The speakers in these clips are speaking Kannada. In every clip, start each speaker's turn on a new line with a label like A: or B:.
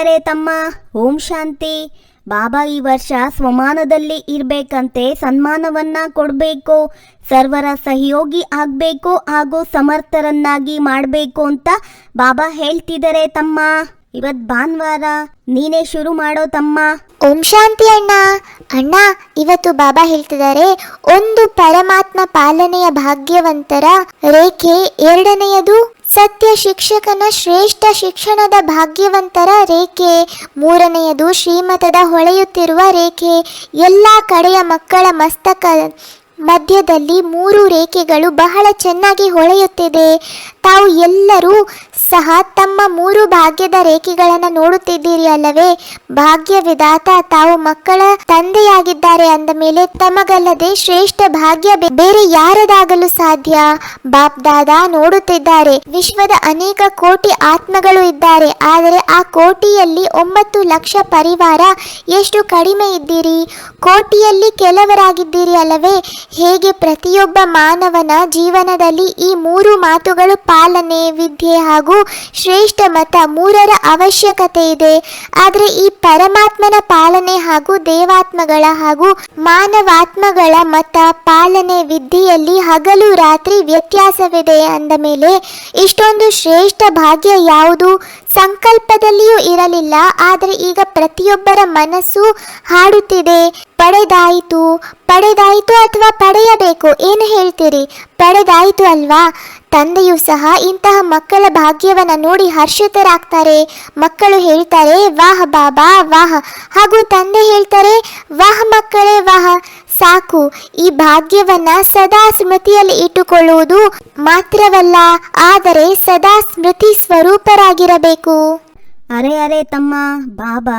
A: ಅರೆ ತಮ್ಮ, ಓಂ ಶಾಂತಿ. ಬಾಬಾ ಈ ವರ್ಷ ಸ್ವಮಾನದಲ್ಲಿ ಇರಬೇಕಂತೆ ಸನ್ಮಾನವನ್ನ ಕೊಡಬೇಕು, ಸರ್ವರ ಸಹಯೋಗಿ ಆಗಬೇಕು ಹಾಗೂ ಸಮರ್ಥರನ್ನಾಗಿ ಮಾಡಬೇಕು ಅಂತ ಬಾಬಾ ಹೇಳ್ತಿದ್ದಾರೆ ತಮ್ಮ. ಇವತ್ ಭಾನುವಾರ, ನೀನೇ ಶುರು ಮಾಡೋ ತಮ್ಮ.
B: ಓಂ ಶಾಂತಿ ಅಣ್ಣ. ಅಣ್ಣ, ಇವತ್ತು ಬಾಬಾ ಹೇಳ್ತಿದ್ದಾರೆ, ಒಂದು ಪರಮಾತ್ಮ ಪಾಲನೆಯ ಭಾಗ್ಯವಂತರ ರೇಖೆ ಎರಡನೆಯದು ಸತ್ಯ ಶಿಕ್ಷಕನ ಶ್ರೇಷ್ಠ ಶಿಕ್ಷಣದ ಭಾಗ್ಯವಂತರ ರೇಖೆ. ಮೂರನೆಯದು ಶ್ರೀಮತದ ಹೊಳೆಯುತ್ತಿರುವ ರೇಖೆ. ಎಲ್ಲ ಕಡೆಯ ಮಕ್ಕಳ ಮಸ್ತಕ ಮಧ್ಯದಲ್ಲಿ ಮೂರು ರೇಖೆಗಳು ಬಹಳ ಚೆನ್ನಾಗಿ ಹೊಳೆಯುತ್ತಿದೆ. ತಾವು ಎಲ್ಲರೂ ಸಹ ತಮ್ಮ ಮೂರು ಭಾಗ್ಯದ ರೇಖೆಗಳನ್ನು ನೋಡುತ್ತಿದ್ದೀರಿ ಅಲ್ಲವೇ? ಭಾಗ್ಯ ವಿಧಾತ ತಾವು ಮಕ್ಕಳ ತಂದೆಯಾಗಿದ್ದಾರೆ ಅಂದ ಮೇಲೆ ತಮಗಲ್ಲದೆ ಶ್ರೇಷ್ಠ ಭಾಗ್ಯ ಬೇರೆ ಯಾರದಾಗಲು ಸಾಧ್ಯ? ಬಾಪ್ ದಾದಾ ನೋಡುತ್ತಿದ್ದಾರೆ. ವಿಶ್ವದ ಅನೇಕ ಕೋಟಿ ಆತ್ಮಗಳು ಇದ್ದಾರೆ. ಆದರೆ ಆ ಕೋಟಿಯಲ್ಲಿ ಒಂಬತ್ತು ಲಕ್ಷ ಪರಿವಾರ ಎಷ್ಟು ಕಡಿಮೆ ಇದ್ದೀರಿ? ಕೋಟಿಯಲ್ಲಿ ಕೆಲವರಾಗಿದ್ದೀರಿ ಅಲ್ಲವೇ? ಹೇಗೆ ಪ್ರತಿಯೊಬ್ಬ ಮಾನವನ ಜೀವನದಲ್ಲಿ ಈ ಮೂರು ಮಾತುಗಳು ಪಾಲನೆ, ವಿದ್ಯೆ ಹಾಗೂ ಶ್ರೇಷ್ಠ ಮತ ಮೂರರ ಅವಶ್ಯಕತೆ ಇದೆ. ಆದರೆ ಈ ಪರಮಾತ್ಮನ ಪಾಲನೆ ಹಾಗೂ ದೇವಾತ್ಮಗಳ ಹಾಗೂ ಮಾನವಾತ್ಮಗಳ ಮತ ಪಾಲನೆ ವಿದ್ಯೆಯಲ್ಲಿ ಹಗಲು ರಾತ್ರಿ ವ್ಯತ್ಯಾಸವಿದೆ ಅಂದ ಮೇಲೆ ಇಷ್ಟೊಂದು ಶ್ರೇಷ್ಠ ಭಾಗ್ಯ ಯಾವುದು? ಸಂಕಲ್ಪದಲ್ಲಿಯೂ ಇರಲಿಲ್ಲ, ಆದರೆ ಈಗ ಪ್ರತಿಯೊಬ್ಬರ ಮನಸ್ಸು ಹಾಡುತ್ತಿದೆ. ಪಡೆದಾಯಿತು ಪಡೆದಾಯಿತು ಅಥವಾ ಪಡೆಯಬೇಕು, ಏನು ಹೇಳ್ತೀರಿ? ಪಡೆದಾಯಿತು ಅಲ್ವಾ? ತಂದೆಯೂ ಸಹ ಇಂತಹ ಮಕ್ಕಳ ಭಾಗ್ಯವನ್ನ ನೋಡಿ ಹರ್ಷಿತರಾಗ್ತಾರೆ. ಮಕ್ಕಳು ಹೇಳ್ತಾರೆ, ವಾಹ ಬಾಬಾ, ವಾಹ. ಹಾಗೂ ತಂದೆ ಹೇಳ್ತಾರೆ, ವಾಹ ಮಕ್ಕಳೇ, ವಾಹ. ಸಾಕು, ಈ ಭಾಗ್ಯವನ್ನ ಸದಾ ಸ್ಮೃತಿಯಲ್ಲಿ ಇಟ್ಟುಕೊಳ್ಳುವುದು ಮಾತ್ರವಲ್ಲ, ಆದರೆ ಸದಾ ಸ್ಮೃತಿ ಸ್ವರೂಪರಾಗಿರಬೇಕು.
A: ಅರೆ ಅರೆ ತಮ್ಮ, ಬಾಬಾ,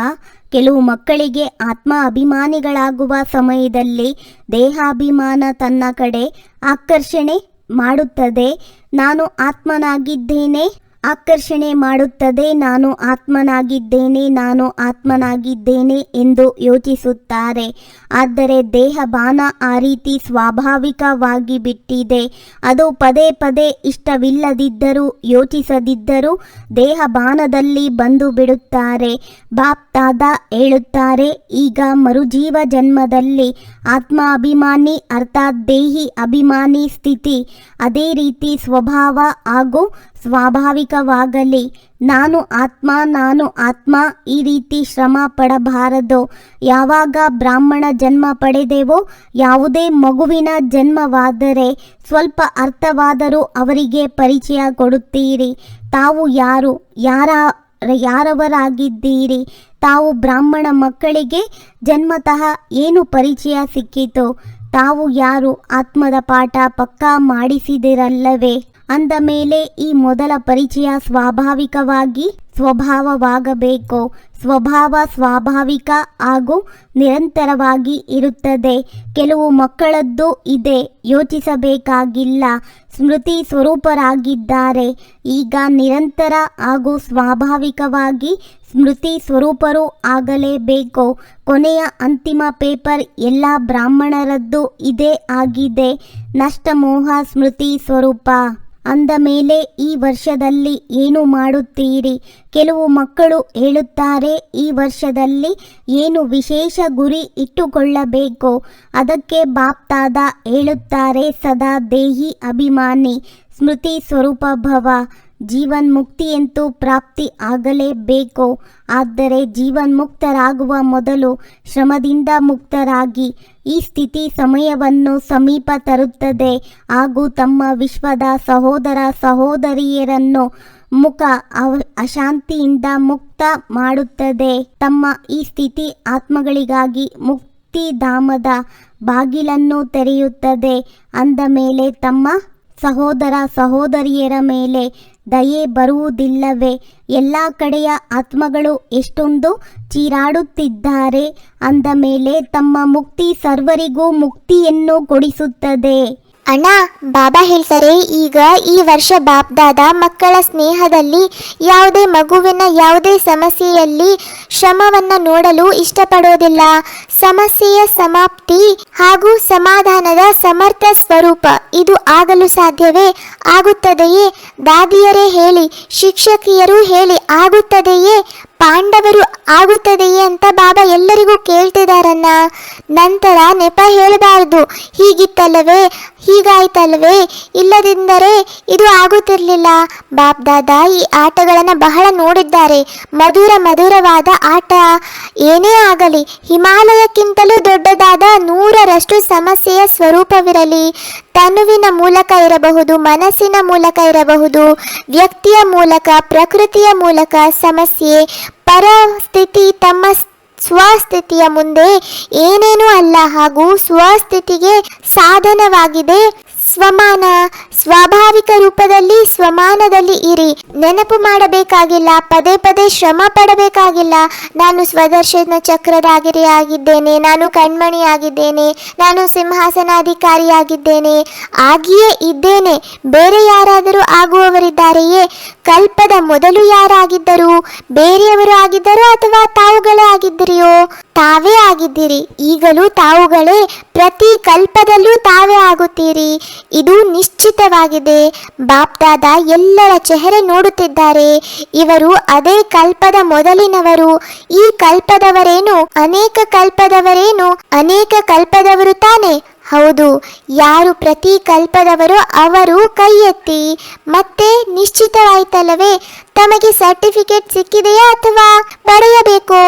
A: ಕೆಲವು ಮಕ್ಕಳಿಗೆ ಆತ್ಮ ಅಭಿಮಾನಿಗಳಾಗುವ ಸಮಯದಲ್ಲಿ ದೇಹಾಭಿಮಾನ ತನ್ನ ಕಡೆ, ಆಕರ್ಷಣೆ ಮಾಡುತ್ತದೆ. ನಾನು ಆತ್ಮನಾಗಿದ್ದೇನೆ. ಆಕರ್ಷಣೆ ಮಾಡುತ್ತದೆ. ನಾನು ಆತ್ಮನಾಗಿದ್ದೇನೆ ನಾನು ಆತ್ಮನಾಗಿದ್ದೇನೆ ಎಂದು ಯೋಚಿಸುತ್ತಾರೆ. ಆದರೆ ದೇಹ ಬಾನ ಆ ರೀತಿ ಸ್ವಾಭಾವಿಕವಾಗಿ ಬಿಟ್ಟಿದೆ. ಅದು ಪದೇ ಪದೇ ಇಷ್ಟವಿಲ್ಲದಿದ್ದರೂ ಯೋಚಿಸದಿದ್ದರೂ ದೇಹ ಬಾನದಲ್ಲಿ ಬಂದು ಬಿಡುತ್ತಾರೆ. ಬಾಪ್ ದಾದಾ ಹೇಳುತ್ತಾರೆ, ಈಗ ಮರುಜೀವ ಜನ್ಮದಲ್ಲಿ ಆತ್ಮ ಅಭಿಮಾನಿ ಅರ್ಥಾತ್ ದೇಹಿ ಅಭಿಮಾನಿ ಸ್ಥಿತಿ. ಅದೇ ರೀತಿ ಸ್ವಭಾವ ಹಾಗೂ ಸ್ವಾಭಾವಿಕವಾಗಲಿ. ನಾನು ಆತ್ಮ ನಾನು ಆತ್ಮ, ಈ ರೀತಿ ಶ್ರಮ ಪಡಬಾರದು. ಯಾವಾಗ ಬ್ರಾಹ್ಮಣ ಜನ್ಮ ಪಡೆದೆವೋ, ಯಾವುದೇ ಮಗುವಿನ ಜನ್ಮವಾದರೆ ಸ್ವಲ್ಪ ಅರ್ಥವಾದರೂ ಅವರಿಗೆ ಪರಿಚಯ ಕೊಡುತ್ತೀರಿ. ತಾವು ಯಾರು, ಯಾರ, ಯಾರವರಾಗಿದ್ದೀರಿ? ತಾವು ಬ್ರಾಹ್ಮಣ ಮಕ್ಕಳಿಗೆ ಜನ್ಮತಃ ಏನು ಪರಿಚಯ ಸಿಕ್ಕಿತು? ತಾವು ಯಾರು? ಆತ್ಮದ ಪಾಠ ಪಕ್ಕಾ ಮಾಡಿಸಿದಿರಲ್ಲವೇ? ಅಂದ ಮೇಲೆ ಈ ಮೊದಲ ಪರಿಚಯ ಸ್ವಾಭಾವಿಕವಾಗಿ ಸ್ವಭಾವವಾಗಬೇಕು. ಸ್ವಭಾವ ಸ್ವಾಭಾವಿಕ ಹಾಗೂ ನಿರಂತರವಾಗಿ ಇರುತ್ತದೆ. ಕೆಲವು ಮಕ್ಕಳದ್ದು ಇದೆ. ಯೋಚಿಸಬೇಕಾಗಿಲ್ಲ. ಸ್ಮೃತಿ ಸ್ವರೂಪರಾಗಿದ್ದಾರೆ. ಈಗ ನಿರಂತರ ಹಾಗೂ ಸ್ವಾಭಾವಿಕವಾಗಿ ಸ್ಮೃತಿ ಸ್ವರೂಪರು ಆಗಲೇಬೇಕು. ಕೊನೆಯ ಅಂತಿಮ ಪೇಪರ್ ಎಲ್ಲ ಬ್ರಾಹ್ಮಣರದ್ದು ಇದೇ ಆಗಿದೆ. ನಷ್ಟಮೋಹ ಸ್ಮೃತಿ ಸ್ವರೂಪ. ಅಂದ ಮೇಲೆ ಈ ವರ್ಷದಲ್ಲಿ ಏನು ಮಾಡುತ್ತೀರಿ? ಕೆಲವು ಮಕ್ಕಳು ಹೇಳುತ್ತಾರೆ, ಈ ವರ್ಷದಲ್ಲಿ ಏನು ವಿಶೇಷ ಗುರಿ ಇಟ್ಟುಕೊಳ್ಳಬೇಕು ಅದಕ್ಕೆ ಬಾಪ್ತಾದ ಹೇಳುತ್ತಾರೆ, ಸದಾ ದೇಹಿ ಅಭಿಮಾನಿ, ಸ್ಮೃತಿ ಸ್ವರೂಪ ಭವ ಜೀವನ್ ಮುಕ್ತಿಯಂತೂ ಪ್ರಾಪ್ತಿ ಆಗಲೇಬೇಕು? ಆದರೆ ಜೀವನ್ ಮುಕ್ತರಾಗುವ ಮೊದಲು ಶ್ರಮದಿಂದ ಮುಕ್ತರಾಗಿ, ಈ ಸ್ಥಿತಿ ಸಮಯವನ್ನು ಸಮೀಪ ತರುತ್ತದೆ, ಹಾಗೂ ತಮ್ಮ ವಿಶ್ವದ ಸಹೋದರ ಸಹೋದರಿಯರನ್ನು ಮುಖ ಅಶಾಂತಿಯಿಂದ ಮುಕ್ತ ಮಾಡುತ್ತದೆ. ತಮ್ಮ ಈ ಸ್ಥಿತಿ ಆತ್ಮಗಳಿಗಾಗಿ ಮುಕ್ತಿ ಧಾಮದ ಬಾಗಿಲನ್ನು ತೆರೆಯುತ್ತದೆ. ಅಂದ ಮೇಲೆ ತಮ್ಮ ಸಹೋದರ ಸಹೋದರಿಯರ ಮೇಲೆ ದಯೆ ಬರುವುದಿಲ್ಲವೇ? ಎಲ್ಲ ಕಡೆಯ ಆತ್ಮಗಳು ಎಷ್ಟೊಂದು ಚೀರಾಡುತ್ತಿದ್ದಾರೆ. ಅಂದ ಮೇಲೆ ತಮ್ಮ ಮುಕ್ತಿ ಸರ್ವರಿಗೂ ಮುಕ್ತಿಯನ್ನು ಕೊಡಿಸುತ್ತದೆ.
B: ಅಣ್ಣ, ಬಾಬಾ ಹೇಳ್ತಾರೆ, ಈಗ ಈ ವರ್ಷ ಬಾಪ್ದಾದ ಮಕ್ಕಳ ಸ್ನೇಹದಲ್ಲಿ ಯಾವುದೇ ಮಗುವಿನ ಯಾವುದೇ ಸಮಸ್ಯೆಯಲ್ಲಿ ಶ್ರಮವನ್ನ ನೋಡಲು ಇಷ್ಟಪಡೋದಿಲ್ಲ. ಸಮಸ್ಯೆಯ ಸಮಾಪ್ತಿ ಹಾಗೂ ಸಮಾಧಾನದ ಸಮರ್ಥ ಸ್ವರೂಪ. ಇದು ಆಗಲು ಸಾಧ್ಯವೇ? ಆಗುತ್ತದೆಯೇ? ದಾದಿಯರೇ ಹೇಳಿ, ಶಿಕ್ಷಕಿಯರು ಹೇಳಿ, ಆಗುತ್ತದೆಯೇ? ಪಾಂಡವರು ಆಗುತ್ತದೆಯೇ ಅಂತ ಬಾಬಾ ಎಲ್ಲರಿಗೂ ಕೇಳ್ತಿದಾರನ್ನ ನಂತರ ನೆಪ ಹೇಳಬಾರದು. ಹೀಗಿತ್ತಲ್ಲವೇ? ಹೀಗಾಯ್ತಲ್ವೇ? ಇಲ್ಲದಿದ್ದರೆ ಇದು ಆಗುತ್ತಿರಲಿಲ್ಲ. ಬಾಪ್ ದಾದಾ ಈ ಆಟಗಳನ್ನು ಬಹಳ ನೋಡಿದ್ದಾರೆ. ಮಧುರ ಮಧುರವಾದ ಆಟ ಏನೇ ಆಗಲಿ, ಹಿಮಾಲಯಕ್ಕಿಂತಲೂ ದೊಡ್ಡದಾದ ನೂರರಷ್ಟು ಸಮಸ್ಯೆಯ ಸ್ವರೂಪವಿರಲಿ. ತನುವಿನ ಮೂಲಕ ಇರಬಹುದು, ಮನಸ್ಸಿನ ಮೂಲಕ ಇರಬಹುದು, ವ್ಯಕ್ತಿಯ ಮೂಲಕ, ಪ್ರಕೃತಿಯ ಮೂಲಕ ಸಮಸ್ಯೆ, ಪರಸ್ಥಿತಿ ತಮ್ಮ ಸ್ವಸ್ಥಿತಿಯ ಮುಂದೆ ಏನೇನೂ ಅಲ್ಲ ಹಾಗೂ ಸ್ವಸ್ಥಿತಿಗೆ ಸಾಧನವಾಗಿದೆ. ಸ್ವಮಾನ, ಸ್ವಾಭಾವಿಕ ರೂಪದಲ್ಲಿ ಸ್ವಮಾನದಲ್ಲಿ ಇರಿ. ನೆನಪು ಮಾಡಬೇಕಾಗಿಲ್ಲ, ಪದೇ ಪದೇ ಶ್ರಮ ಪಡಬೇಕಾಗಿಲ್ಲ. ನಾನು ಸ್ವದರ್ಶನ ಚಕ್ರದಾಗಿರಿ ಆಗಿದ್ದೇನೆ ನಾನು ಕಣ್ಮಣಿ ಆಗಿದ್ದೇನೆ ನಾನು ಸಿಂಹಾಸನಾಧಿಕಾರಿಯಾಗಿದ್ದೇನೆ, ಆಗಿಯೇ ಇದ್ದೇನೆ. ಬೇರೆ ಯಾರಾದರೂ ಆಗುವವರಿದ್ದಾರೆಯೇ? ಕಲ್ಪದ ಮೊದಲು ಯಾರಾಗಿದ್ದರು? ಬೇರೆಯವರು ಆಗಿದ್ದರೋ ಅಥವಾ ತಾವುಗಳೇ ಆಗಿದ್ದೀರಿಯೋ? ತಾವೇ ಆಗಿದ್ದೀರಿ. ಈಗಲೂ ತಾವುಗಳೇ. ಪ್ರತಿ ಕಲ್ಪದಲ್ಲೂ ತಾವೇ ಆಗುತ್ತೀರಿ. ಇದು ನಿಶ್ಚಿತವಾಗಿದೆ. ಬಾಪ್ದಾದ ಎಲ್ಲರ ಚೆಹರೆ ನೋಡುತ್ತಿದ್ದಾರೆ. ಇವರು ಅದೇ ಕಲ್ಪದ ಮೊದಲಿನವರು. ಈ ಕಲ್ಪದವರೇನು? ಅನೇಕ ಕಲ್ಪದವರೇನು? ಅನೇಕ ಕಲ್ಪದವರು ತಾನೆ? ಹೌದು, ಯಾರು ಪ್ರತಿ ಕಲ್ಪದವರು ಅವರು ಕೈ ಎತ್ತಿ ಮತ್ತೆ ನಿಶ್ಚಿತವಾಯ್ತಲ್ಲವೇ? ತಮಗೆ ಸರ್ಟಿಫಿಕೇಟ್ ಸಿಕ್ಕಿದೆಯಾ ಅಥವಾ ಪಡೆಯಬೇಕೋ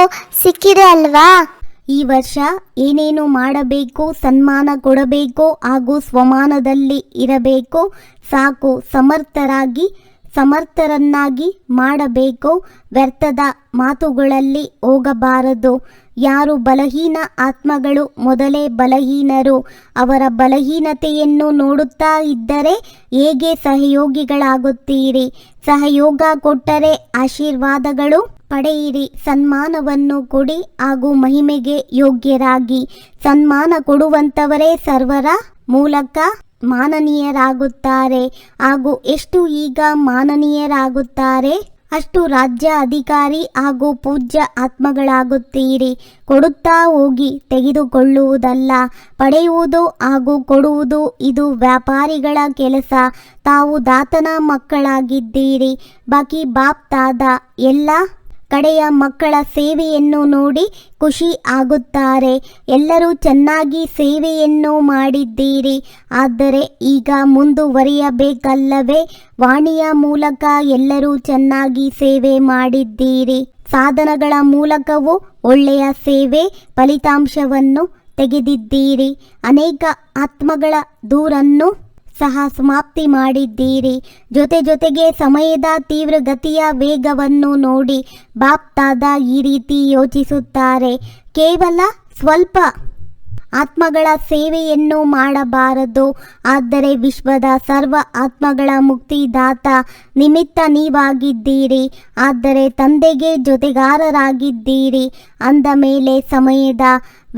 B: ಸಿಕ್ಕಿದೆ ಅಲ್ವಾ?
A: ಈ ವರ್ಷ ಏನೇನು ಮಾಡಬೇಕು, ಸನ್ಮಾನ ಕೊಡಬೇಕು ಹಾಗೂ ಸ್ವಮಾನದಲ್ಲಿ ಇರಬೇಕು, ಸಾಕು ಸಮರ್ಥರಾಗಿ, ಸಮರ್ಥರನ್ನಾಗಿ ಮಾಡಬೇಕು, ವ್ಯರ್ಥದ ಮಾತುಗಳಲ್ಲಿ ಹೋಗಬಾರದು. ಯಾರು ಬಲಹೀನ ಆತ್ಮಗಳು ಮೊದಲೇ ಬಲಹೀನರು. ಅವರ ಬಲಹೀನತೆಯನ್ನು ನೋಡುತ್ತಾ ಇದ್ದರೆ ಹೇಗೆ ಸಹಯೋಗಿಗಳಾಗುತ್ತೀರಿ? ಸಹಯೋಗ ಕೊಟ್ಟರೆ ಆಶೀರ್ವಾದಗಳು ಪಡೆಯಿರಿ. ಸನ್ಮಾನವನ್ನು ಕೊಡಿ ಹಾಗೂ ಮಹಿಮೆಗೆ ಯೋಗ್ಯರಾಗಿ. ಸನ್ಮಾನ ಕೊಡುವಂಥವರೇ ಸರ್ವರ ಮೂಲಕ ಮಾನನೀಯರಾಗುತ್ತಾರೆ. ಹಾಗೂ ಎಷ್ಟು ಈಗ ಮಾನನೀಯರಾಗುತ್ತಾರೆ? ಅಷ್ಟು ರಾಜ್ಯ ಅಧಿಕಾರಿ ಹಾಗೂ ಪೂಜ್ಯ ಆತ್ಮಗಳಾಗುತ್ತೀರಿ. ಕೊಡುತ್ತಾ ಹೋಗಿ ತೆಗೆದುಕೊಳ್ಳುವುದಲ್ಲ. ಪಡೆಯುವುದು ಹಾಗೂ ಕೊಡುವುದು ಇದು ವ್ಯಾಪಾರಿಗಳ ಕೆಲಸ. ತಾವು ದಾತನ ಮಕ್ಕಳಾಗಿದ್ದೀರಿ. ಬಾಕಿ ಬಾಪ್ತಾದ ಎಲ್ಲ ಕಡೆಯ ಮಕ್ಕಳ ಸೇವೆಯನ್ನು ನೋಡಿ ಖುಷಿ ಆಗುತ್ತಾರೆ. ಎಲ್ಲರೂ ಚೆನ್ನಾಗಿ ಸೇವೆಯನ್ನು ಮಾಡಿದ್ದೀರಿ. ಆದರೆ ಈಗ ಮುಂದುವರಿಯಬೇಕಲ್ಲವೇ? ವಾಣಿಯ ಮೂಲಕ ಎಲ್ಲರೂ ಚೆನ್ನಾಗಿ ಸೇವೆ ಮಾಡಿದ್ದೀರಿ. ಸಾಧನಗಳ ಮೂಲಕವೂ ಒಳ್ಳೆಯ ಸೇವೆ ಫಲಿತಾಂಶವನ್ನು ತೆಗೆದಿದ್ದೀರಿ. ಅನೇಕ ಆತ್ಮಗಳ ದೂರನ್ನು ಸಹ ಸಮಾಪ್ತಿ ಮಾಡಿದ್ದೀರಿ. ಜೊತೆ ಜೊತೆಗೆ ಸಮಯದ ತೀವ್ರಗತಿಯ ವೇಗವನ್ನು ನೋಡಿ ಬಾಪ್ತಾದ ಈ ರೀತಿ ಯೋಚಿಸುತ್ತಾರೆ. ಕೇವಲ ಸ್ವಲ್ಪ ಆತ್ಮಗಳ ಸೇವೆಯನ್ನು ಮಾಡಬಾರದು. ಆದರೆ ವಿಶ್ವದ ಸರ್ವ ಆತ್ಮಗಳ ಮುಕ್ತಿದಾತ ನಿಮಿತ್ತ ನೀವಾಗಿದ್ದೀರಿ. ಆದರೆ ತಂದೆಗೆ ಜೊತೆಗಾರರಾಗಿದ್ದೀರಿ. ಅಂದ ಮೇಲೆ ಸಮಯದ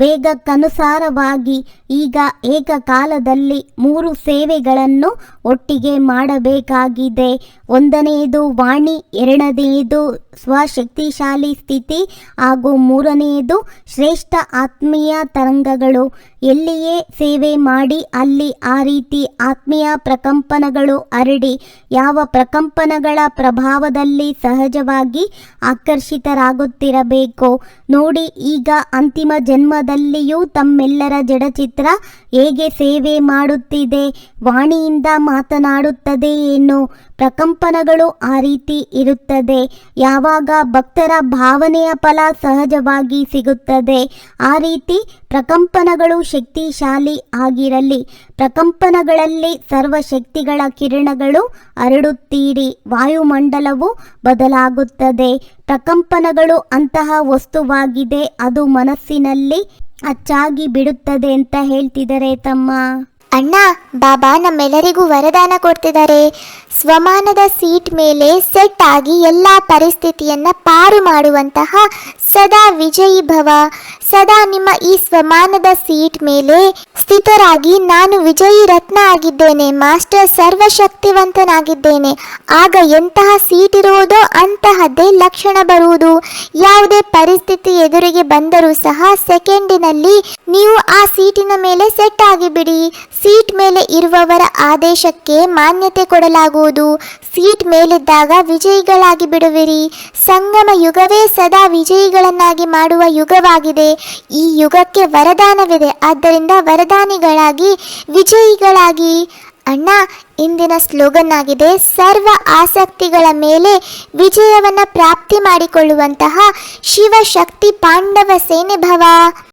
A: ವೇಗಕ್ಕನುಸಾರವಾಗಿ ಈಗ ಏಕಕಾಲದಲ್ಲಿ ಮೂರು ಸೇವೆಗಳನ್ನು ಒಟ್ಟಿಗೆ ಮಾಡಬೇಕಾಗಿದೆ. ಒಂದನೆಯದು ವಾಣಿ, ಎರಡನೆಯದು ಸ್ವಶಕ್ತಿಶಾಲಿ ಸ್ಥಿತಿ, ಹಾಗೂ ಮೂರನೆಯದು ಶ್ರೇಷ್ಠ ಆತ್ಮೀಯ ತರಂಗಗಳು. ಎಲ್ಲಿಯೇ ಸೇವೆ ಮಾಡಿ, ಅಲ್ಲಿ ಆ ರೀತಿ ಆತ್ಮೀಯ ಪ್ರಕಂಪನಗಳು ಹರಡಿ, ಯಾವ ಪ್ರಕಂಪನಗಳ ಪ್ರಭಾವದಲ್ಲಿ ಸಹಜವಾಗಿ ಆಕರ್ಷಿತರಾಗುತ್ತಿರಬೇಕು. ನೋಡಿ, ಈಗ ಅಂತಿಮ ಜನ್ಮದಲ್ಲಿಯೂ ತಮ್ಮೆಲ್ಲರ ಜಡಚಿತ್ರ ಹೇಗೆ ಸೇವೆ ಮಾಡುತ್ತಿದೆ? ವಾಣಿಯಿಂದ ಮಾತನಾಡುತ್ತದೆ ಏನು? ಪ್ರಕಂಪನಗಳು ಆ ರೀತಿ ಇರುತ್ತದೆ. ಯಾವಾಗ ಭಕ್ತರ ಭಾವನೆಯ ಫಲ ಸಹಜವಾಗಿ ಸಿಗುತ್ತದೆ, ಆ ರೀತಿ ಪ್ರಕಂಪನಗಳು ಶಕ್ತಿಶಾಲಿ ಆಗಿರಲಿ. ಪ್ರಕಂಪನಗಳಲ್ಲಿ ಸರ್ವಶಕ್ತಿಗಳ ಕಿರಣಗಳು ಹರಡುತ್ತೀರಿ. ವಾಯುಮಂಡಲವು ಬದಲಾಗುತ್ತದೆ. ಪ್ರಕಂಪನಗಳು ಅಂತಹ ವಸ್ತುವಾಗಿದೆ. ಅದು ಮನಸ್ಸಿನಲ್ಲಿ ಅಚ್ಚಾಗಿ ಬಿಡುತ್ತದೆ ಅಂತ ಹೇಳ್ತಿದ್ದಾರೆ ತಮ್ಮ.
B: ಅಣ್ಣ ಬಾಬಾ ನಮ್ಮೆಲ್ಲರಿಗೂ ವರದಾನ ಕೊಡ್ತಿದ್ದಾರೆ. ಸ್ವಮಾನದ ಸೀಟ್ ಮೇಲೆ ಸೆಟ್ ಆಗಿ ಎಲ್ಲ ಪರಿಸ್ಥಿತಿಯನ್ನ ಪಾರು ಮಾಡುವಂತಹ ಸದಾ ವಿಜಯಿ ಭವ. ಸದಾ ನಿಮ್ಮ ಈ ಸ್ವಮಾನದ ಸೀಟ್ ಮೇಲೆ ಸ್ಥಿತರಾಗಿ ನಾನು ವಿಜಯಿ ರತ್ನ ಆಗಿದ್ದೇನೆ, ಮಾಸ್ಟರ್ ಸರ್ವಶಕ್ತಿವಂತನಾಗಿದ್ದೇನೆ. ಆಗ ಎಂತಹ ಸೀಟ್ ಇರುವುದೋ ಅಂತಹದ್ದೇ ಲಕ್ಷಣ ಬರುವುದು. ಯಾವುದೇ ಪರಿಸ್ಥಿತಿ ಎದುರಿಗೆ ಬಂದರೂ ಸಹ ಸೆಕೆಂಡಿನಲ್ಲಿ ನೀವು ಆ ಸೀಟಿನ ಮೇಲೆ ಸೆಟ್ ಆಗಿಬಿಡಿ. ಸೀಟ್ ಮೇಲೆ ಇರುವವರ ಆದೇಶಕ್ಕೆ ಮಾನ್ಯತೆ ಕೊಡಲಾಗುವುದು. ಆಗುವುದು ಸೀಟ್ ಮೇಲಿದ್ದಾಗ ವಿಜಯಿಗಳಾಗಿ ಬಿಡುವಿರಿ. ಸಂಗಮ ಯುಗವೇ ಸದಾ ವಿಜಯಿಗಳನ್ನಾಗಿ ಮಾಡುವ ಯುಗವಾಗಿದೆ. ಈ ಯುಗಕ್ಕೆ ವರದಾನವಿದೆ. ಆದ್ದರಿಂದ ವರದಾನಿಗಳಾಗಿ, ವಿಜಯಿಗಳಾಗಿ. ಅಣ್ಣ, ಇಂದಿನ ಸ್ಲೋಗನ್ ಆಗಿದೆ ಸರ್ವ ಆಸಕ್ತಿಗಳ ಮೇಲೆ ವಿಜಯವನ್ನು ಪ್ರಾಪ್ತಿ ಮಾಡಿಕೊಳ್ಳುವಂತಹ ಶಿವಶಕ್ತಿ ಪಾಂಡವ ಸೇನೆ ಭವ.